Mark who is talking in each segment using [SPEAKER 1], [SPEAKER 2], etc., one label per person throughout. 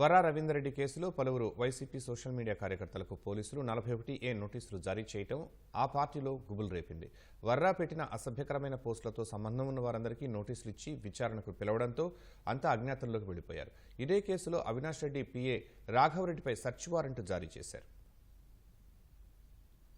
[SPEAKER 1] వరా రవీందర్ రెడ్డి కేసులో పలువురు YCP social media కార్యకర్తలకు పోలీసులు నలభై ఒకటి ఏ నోటీసులు జారీ చేయటం ఆ పార్టీలో గుబులు రేపింది. వర్రా పెట్టిన అసభ్యకరమైన పోస్టులతో సంబంధం ఉన్న వారందరికీ నోటీసులు ఇచ్చి విచారణకు పిలవడంతో అంతా అజ్ఞాతంలోకి వెళ్ళిపోయారు ఇదే కేసులో అవినాష్ రెడ్డి పీఏ రాఘవరెడ్డిపై సెర్చ్ వారెంట్ జారీ చేశారు.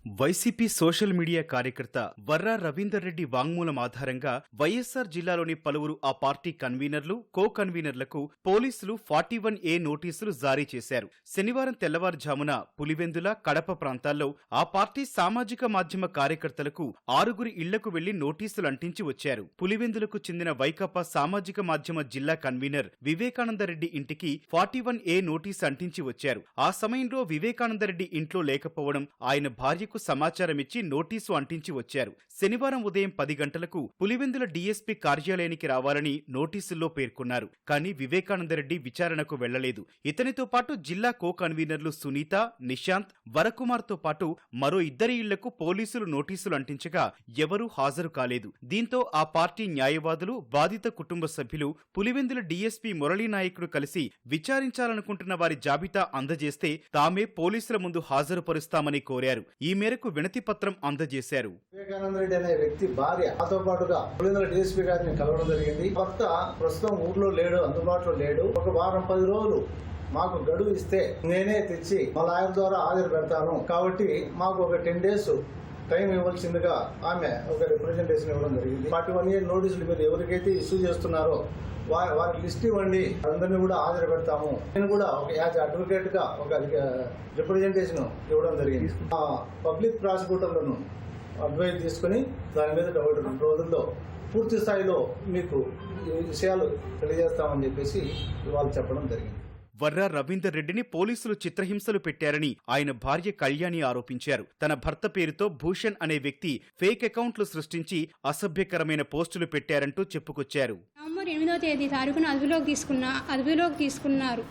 [SPEAKER 2] వైసీపీ సోషల్ మీడియా కార్యకర్త వర్రా రవీందర్ రెడ్డి వాంగ్మూలం ఆధారంగా వైఎస్సార్ జిల్లాలోని పలువురు ఆ పార్టీ కన్వీనర్లు కో కన్వీనర్లకు పోలీసులు ఫార్టీ వన్ ఏ నోటీసులు జారీ చేశారు. శనివారం తెల్లవారుజామున పులివెందుల కడప ప్రాంతాల్లో ఆ పార్టీ సామాజిక మాధ్యమ కార్యకర్తలకు ఆరుగురి ఇళ్ళకు వెళ్ళి నోటీసులు అంటించి వచ్చారు. పులివెందులకు చెందిన వైకాపా సామాజిక మాధ్యమ జిల్లా కన్వీనర్ వివేకానందరెడ్డి ఇంటికి ఫార్టీ వన్ ఏ నోటీసు అంటించి వచ్చారు. ఆ సమయంలో వివేకానందరెడ్డి ఇంట్లో లేకపోవడం ఆయన భార్య భార్యకు సమాచారం ఇచ్చి నోటీసు అంటించి వచ్చారు. శనివారం ఉదయం పది గంటలకు పులివెందుల డీఎస్పీ కార్యాలయానికి రావాలని నోటీసుల్లో పేర్కొన్నారు. కానీ వివేకానందరెడ్డి విచారణకు వెళ్ళలేదు. ఇతనితో పాటు జిల్లా కో కన్వీనర్లు సునీత నిశాంత్ వరకుమార్తో పాటు మరో ఇద్దరి ఇళ్ళకు పోలీసులు నోటీసులు అంటించగా ఎవరూ హాజరు కాలేదు. దీంతో ఆ పార్టీ న్యాయవాదులు బాధిత కుటుంబ సభ్యులు పులివెందుల డీఎస్పీ మురళీనాయకుడు కలిసి విచారించాలనుకుంటున్న వారి జాబితా అందజేస్తే తామే పోలీసుల ముందు హాజరుపరుస్తామని కోరారు. ఈ మేరకు వినతి పత్రం అందజేశారు.
[SPEAKER 3] వివేకానందరెడ్డి అనే వ్యక్తి భార్య. నాతో పాటుగా పులిందల డిఎస్పీ గారిని కలవడం జరిగింది. భర్త ప్రస్తుతం ఊర్లో లేడు అందుబాటులో లేడు. ఒక వారం పది రోజులు మాకు గడువు ఇస్తే నేనే తెచ్చి మా లాయర్ ద్వారా హాజరు పెడతాను. కాబట్టి మాకు ఒక టెన్ డేస్ టైం ఇవ్వాల్సిందిగా ఆమె ఒక రిప్రజెంటేషన్ ఇవ్వడం జరిగింది. ఫార్టీ వన్ ఇయర్ నోటీసులు మీరు ఎవరికైతే ఇష్యూ చేస్తున్నారో వారికి లిస్ట్ ఇవ్వండి. అందరినీ కూడా హాజరు పెడతాము నేను కూడా ఒక యాజ్ అడ్వకేట్గా ఒక రిప్రజెంటేషన్ ఇవ్వడం జరిగింది. ఆ పబ్లిక్ ప్రాసిక్యూటర్లను అడ్వైజ్ తీసుకుని దాని మీద ఒకటి రెండు రోజుల్లో పూర్తి స్థాయిలో మీకు ఈ విషయాలు తెలియజేస్తామని చెప్పేసి వాళ్ళు చెప్పడం జరిగింది.
[SPEAKER 2] వర్రా రవీందర్ రెడ్డిని పోలీసులు చిత్రహింసలు పెట్టారని ఆయన భార్య కళ్యాణి ఆరోపించారు. తన భర్త పేరుతో భూషణ్ అనే వ్యక్తి ఫేక్ అకౌంట్లు సృష్టించి అసభ్యకరమైన పోస్టులు పెట్టారంటూ చెప్పుకొచ్చారు.
[SPEAKER 4] నవంబర్ ఎనిమిదో తేదీ తారీఖున అదుపులోకి తీసుకున్న అదుపులోకి తీసుకున్నారు.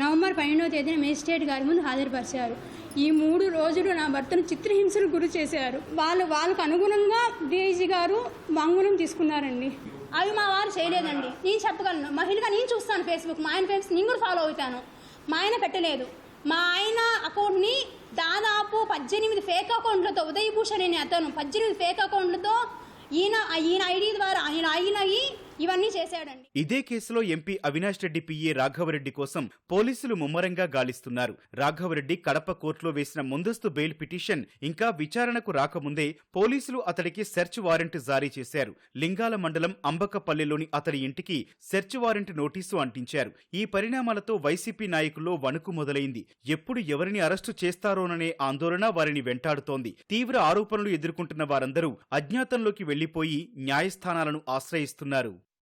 [SPEAKER 4] నవంబర్ పన్నెండవ తేదీన మేజిస్ట్రేట్ గారి ముందు హాజరుపరిచారు. ఈ మూడు రోజులు నా భర్తను చిత్రహింసలు గురి చేశారు. వాళ్ళు వాళ్ళకు అనుగుణంగా డిఐజీ గారు వాంగ్మూలం తీసుకున్నారండి. అవి మా వారు చేయలేదండి. నేను చెప్పగలను. మహిళగా నేను చూస్తాను ఫేస్బుక్ మా ఆయన ఫ్రెండ్స్ నేను కూడా ఫాలో అవుతాను. మా ఆయన పెట్టలేదు. మా ఆయన అకౌంట్ని దాదాపు పద్దెనిమిది ఫేక్ అకౌంట్లతో ఉదయభూషణ్ అనే అతను పద్దెనిమిది ఫేక్ అకౌంట్లతో ఈయన ఈయన ఐడి ద్వారా ఆయన ఆయన అయ్యి ఇవన్నీ చేశాడండి.
[SPEAKER 2] ఇదే కేసులో ఎంపీ అవినాష్ రెడ్డి పిఏ రాఘవరెడ్డి కోసం పోలీసులు ముమ్మరంగా గాలిస్తున్నారు. రాఘవరెడ్డి కడప కోర్టులో వేసిన ముందస్తు బెయిల్ పిటిషన్ ఇంకా విచారణకు రాకముందే పోలీసులు అతడికి సెర్చ్ వారెంట్ జారీ చేశారు. లింగాల మండలం అంబకపల్లిలోని అతడి ఇంటికి సెర్చ్ వారెంట్ నోటీసు అంటించారు. ఈ పరిణామాలతో వైసీపీ నాయకుల్లో వణుకు మొదలైంది. ఎప్పుడు ఎవరిని అరెస్టు చేస్తారోననే ఆందోళన వారిని వెంటాడుతోంది. తీవ్ర ఆరోపణలు ఎదుర్కొంటున్న వారందరూ అజ్ఞాతంలోకి వెళ్ళిపోయి న్యాయస్థానాలను ఆశ్రయిస్తున్నారు.